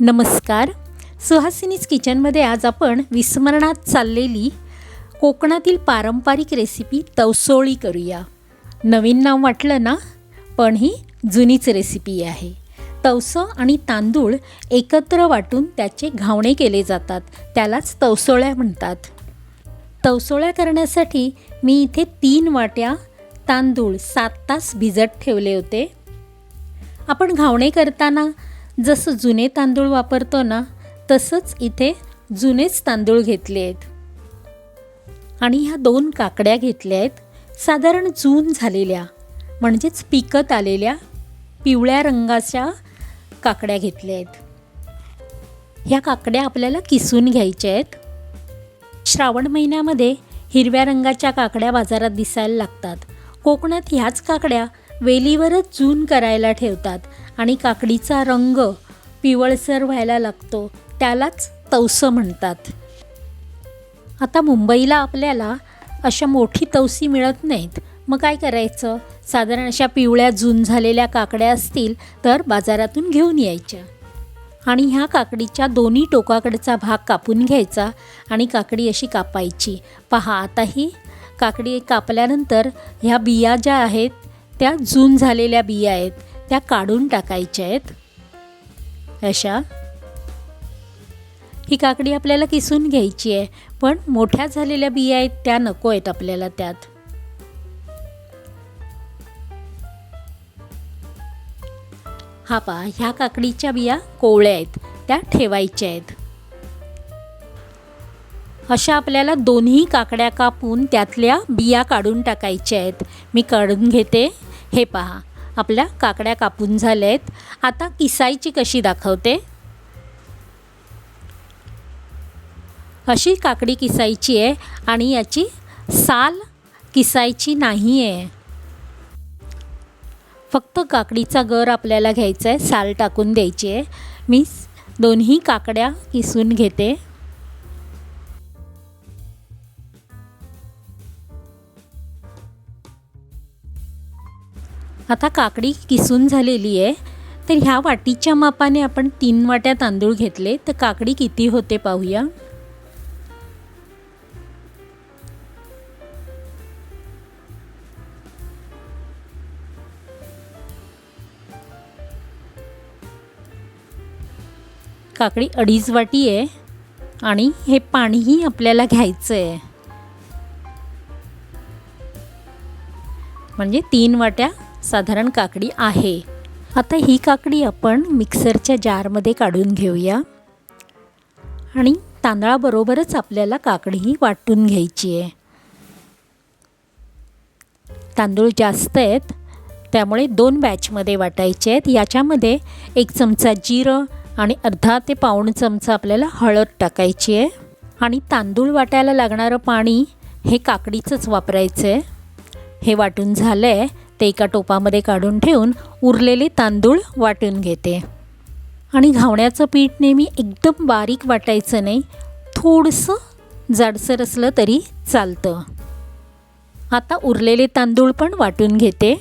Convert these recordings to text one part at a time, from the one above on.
नमस्कार. सुहासिनीज किचनमध्ये आज आपण विस्मरणात चाललेली कोकणातील पारंपरिक रेसिपी तवसोळी करूया. नवीन नाव वाटलं ना? पण ही जुनीच रेसिपी आहे. तवसं आणि तांदूळ एकत्र वाटून त्याचे घावणे केले जातात. त्यालाच तवसोळ्या म्हणतात. तवसोळ्या करण्यासाठी मी इथे तीन वाट्या तांदूळ सात तास भिजत ठेवले होते. आपण घावणे करताना जसं जुने तांदूळ वापरतो ना तसंच इथे जुनेच तांदूळ घेतले आहेत. आणि ह्या दोन काकड्या घेतल्या आहेत साधारण जून झालेल्या म्हणजेच पिकत आलेल्या पिवळ्या रंगाच्या काकड्या घेतल्या आहेत. ह्या काकड्या आपल्याला किसून घ्यायच्या आहेत. श्रावण महिन्यामध्ये हिरव्या रंगाच्या काकड्या बाजारात दिसायला लागतात. कोकणात ह्याच काकड्या वेलीवरच जून करायला ठेवतात. आणि काकडीचा रंग पिवळसर व्हायला लागतो. त्यालाच तवसं म्हणतात. आता मुंबईला आपल्याला अशा मोठी तवसी मिळत नाहीत. मग काय करायचं? साधारण अशा पिवळ्या जून झालेल्या काकड्या असतील तर बाजारातून घेऊन यायच्या. आणि ह्या काकडीच्या दोन्ही टोकाकडचा भाग कापून घ्यायचा आणि काकडी अशी कापायची. पहा आता ही काकडी कापल्यानंतर ह्या बिया ज्या आहेत त्या जून झालेल्या बिया आहेत. त्या काढून टाकायच्या आहेत. अशा. ही काकडी आपल्याला किसून घ्यायची आहे पण मोठ्या झालेल्या बिया आहेत त्या नको आहेत आपल्याला त्यात. हा पहा ह्या काकडीच्या बिया कोवळ्या आहेत त्या ठेवायच्या आहेत. अशा आपल्याला दोन्ही काकड्या कापून त्यातल्या बिया काढून टाकायच्या आहेत. मी काढून घेते. हे पहा आपल्या काकड्या कापून झाल्या आहेत आता किसायची कशी दाखवते? अशी काकडी किसायची आहे आणि याची साल किसायची नाही आहे फक्त काकडीचा गर आपल्याला घ्यायचा आहे साल टाकून द्यायची आहे मी दोन्ही काकड्या किसून घेते. आता काकडी किसून झालेली आहे. तर ह्या वाटीच्या मापाने आपण तीन वाट्या तांदूळ घेतले. तर काकडी किती होते पाहूया. काकडी अडीच वाटी आहे. आणि हे पाणीही आपल्याला घ्यायचं आहे म्हणजे तीन वाट्या साधारण काकडी आहे. आता ही काकडी आपण मिक्सरच्या जारमध्ये काढून घेऊया. आणि तांदळाबरोबरच आपल्याला काकडीही वाटून घ्यायची आहे. तांदूळ जास्त आहेत त्यामुळे दोन बॅचमध्ये वाटायचे आहेत. याच्यामध्ये एक चमचा जिरं आणि अर्धा ते पाऊण चमचा आपल्याला हळद टाकायची आहे. आणि तांदूळ वाटायला लागणारं पाणी हे काकडीचंच वापरायचं आहे हे वाटून झालं आहे ते एका टोपामध्ये काढून ठेवून उरलेले तांदूळ वाटून घेते. आणि घावण्याचं पीठ नेहमी एकदम बारीक वाटायचं नाही थोडंसं जाडसर असलं तरी चालतं. आता उरलेले तांदूळ पण वाटून घेते.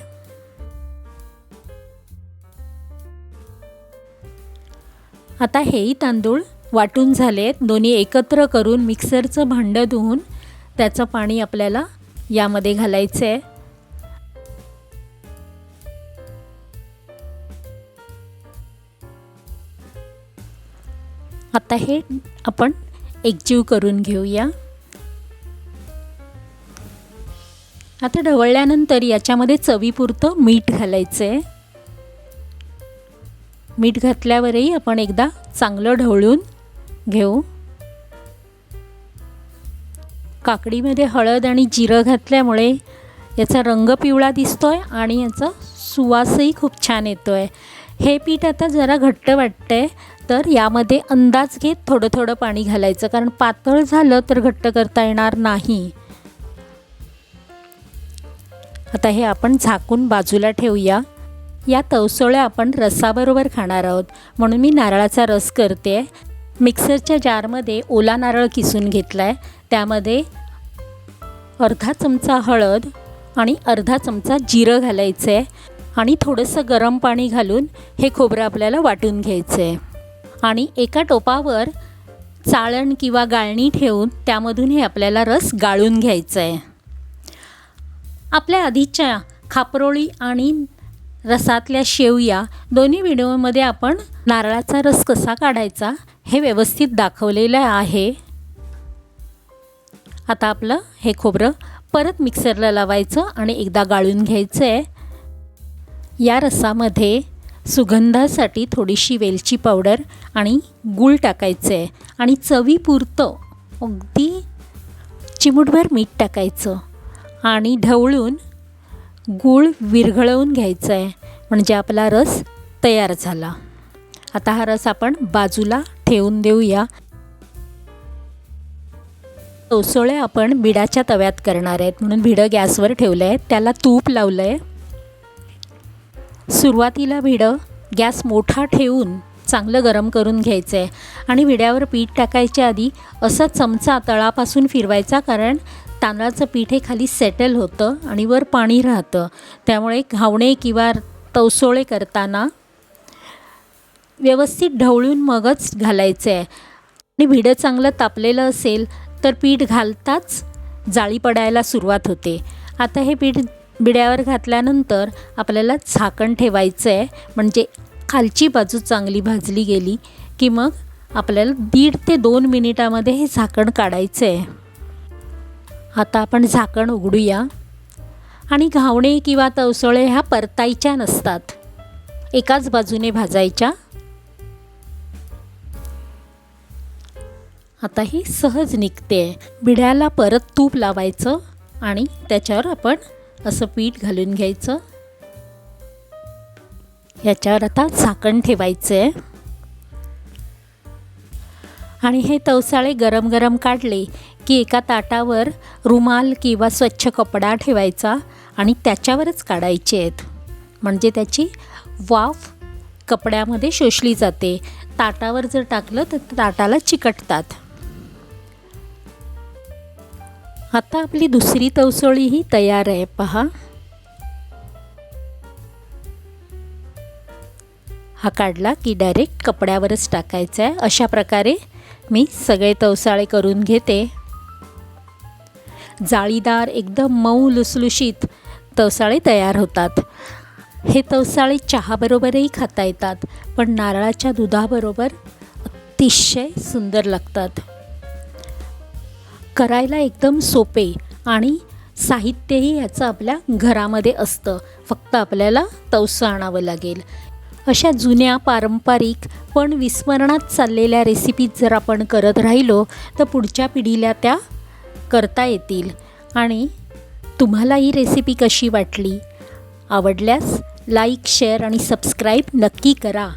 आता हेही तांदूळ वाटून झालेत दोन्ही एकत्र करून मिक्सरचं भांडं धुवून त्याचं पाणी आपल्याला यामध्ये घालायचं आहे आता हे आपण एकजीव करून घेऊया. आता ढवळल्यानंतर याच्यामध्ये चवीपुरतं मीठ घालायचं आहे मीठ घातल्यावरही आपण एकदा चांगलं ढवळून घेऊ. काकडीमध्ये हळद आणि जिरं घातल्यामुळे याचा रंग पिवळा दिसतो आहे आणि याचा सुवासही खूप छान येतो आहे हे पीठ आता जरा घट्ट वाटतं आहे तर यामध्ये अंदाज घेत थोडं थोडं पाणी घालायचं कारण पातळ झालं तर घट्ट करता येणार नाही. आता हे आपण झाकून बाजूला ठेवूया. या तवसोळ्या आपण रसाबरोबर खाणार आहोत. म्हणून मी नारळाचा रस करते. मिक्सरच्या जारमध्ये ओला नारळ किसून घेतला आहे त्यामध्ये अर्धा चमचा हळद आणि अर्धा चमचा जिरं घालायचं आहे आणि थोडंसं गरम पाणी घालून हे खोबरं आपल्याला वाटून घ्यायचं आहे आणि एका टोपावर चाळण किंवा गाळणी ठेवून त्यामधून हे आपल्याला रस गाळून घ्यायचा आहे आपल्या आधीच्या खापरोळी आणि रसातल्या शेवया दोन्ही व्हिडिओमध्ये आपण नारळाचा रस कसा काढायचा हे व्यवस्थित दाखवलेलं आहे. आता आपलं हे खोबरं परत मिक्सरला लावायचं आणि एकदा गाळून घ्यायचं आहे या रसामध्ये सुगंधासाठी थोडीशी वेलची पावडर आणि गूळ टाकायचं आहे आणि चवीपुरतं अगदी चिमूटभर मीठ टाकायचं आणि ढवळून गूळ विरघळवून घ्यायचं आहे म्हणजे आपला रस तयार झाला. आता हा रस आपण बाजूला ठेवून देऊया. तोसोळे आपण बिडाच्या तव्यात करणार आहेत. म्हणून भिडं गॅसवर ठेवलं आहे त्याला तूप लावलं आहे सुरुवातीला भिडं गॅस मोठा ठेवून चांगलं गरम करून घ्यायचं आहे आणि विड्यावर पीठ टाकायच्या आधी असा चमचा तळापासून फिरवायचा कारण तांदळाचं पीठ हे खाली सेटल होतं आणि वर पाणी राहतं. त्यामुळे घावणे किंवा तवसोळे करताना व्यवस्थित ढवळून मगच घालायचं आहे आणि भिडं चांगलं तापलेलं असेल तर पीठ घालताच जाळी पडायला सुरुवात होते. आता हे पीठ बिड्यावर घातल्यानंतर आपल्याला झाकण ठेवायचं आहे म्हणजे खालची बाजू चांगली भाजली गेली की मग आपल्याला दीड ते दोन मिनिटामध्ये हे झाकण काढायचं आहे आता आपण झाकण उघडूया. आणि घावणे किंवा तवसळे ह्या परतायच्या नसतात. एकाच बाजूने भाजायच्या. आता ही सहज निघते बिड्याला परत तूप लावायचं आणि त्याच्यावर आपण असं पीठ घालून घ्यायचं. याच्यावर आता झाकण ठेवायचं आहे आणि हे तवसाळे गरम गरम काढले की एका ताटावर रुमाल किंवा स्वच्छ कपडा ठेवायचा आणि त्याच्यावरच काढायचे आहेत. म्हणजे त्याची वाफ कपड्यामध्ये शोषली जाते. ताटावर जर टाकलं तर ताटाला चिकटतात. आता आपली दुसरी तवसोळीही तयार आहे पहा. हा काढला की डायरेक्ट कपड्यावरच टाकायचा आहे. अशा प्रकारे मी सगळे तवसाळे करून घेते. जाळीदार एकदम मऊ लुसलुशीत तवसाळे तयार होतात. हे तवसाळे चहाबरोबरही खाता येतात पण नारळाच्या दुधाबरोबर अतिशय सुंदर लागतात. करायला एकदम सोपे आणि साहित्यही याचं आपल्या घरामध्ये असतं. फक्त आपल्याला तवसं आणावं लागेल. अशा जुन्या पारंपरिक पण विस्मरणात चाललेल्या रेसिपीज जर आपण करत राहिलो तर पुढच्या पिढीला त्या करता येतील. आणि तुम्हाला ही रेसिपी कशी वाटली? आवडल्यास लाईक शेअर आणि सबस्क्राईब नक्की करा.